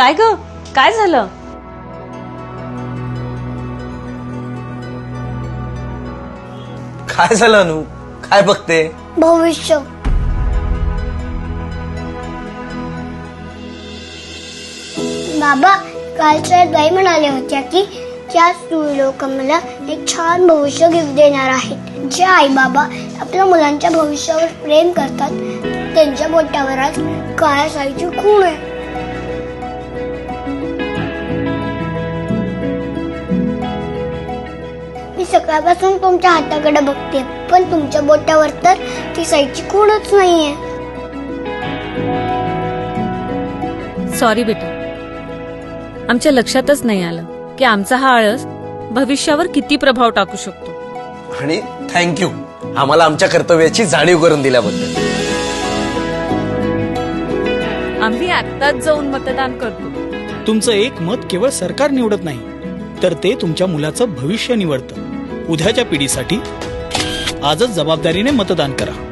काय ग? काय झालं? काय झालं अनु? काय बघते? भविष्य. बाबा कालच्या बाई म्हणाल्या होत्या की त्या स्त्री लोक मला एक छान भविष्य गिफ्ट देणार आहेत. जे आई बाबा आपल्या मुलांच्या भविष्यावर प्रेम करतात त्यांच्या बोटावर आज काळ्या साईची खूण आहे. सकाळपासून तुमच्या हाताकडे बघते. पण तुमच्या बोटावर तर ती साईची खूणच नाहीये. सॉरी बेटा. आमच्या लक्षातच नाही आलं की आमचा हा आळस भविष्यावर किती प्रभाव टाकू शकतो. आणि थँक्यू आम्हाला आमच्या कर्तव्याची जाणीव करून दिल्याबद्दल. आम्ही आत्ताच जाऊन मतदान करतो. तुमचं एक मत केवळ सरकार निवडत नाही तर ते तुमच्या मुलाचं भविष्य निवडतं. उद्याच्या पिढीसाठी आजच जबाबदारीने मतदान करा.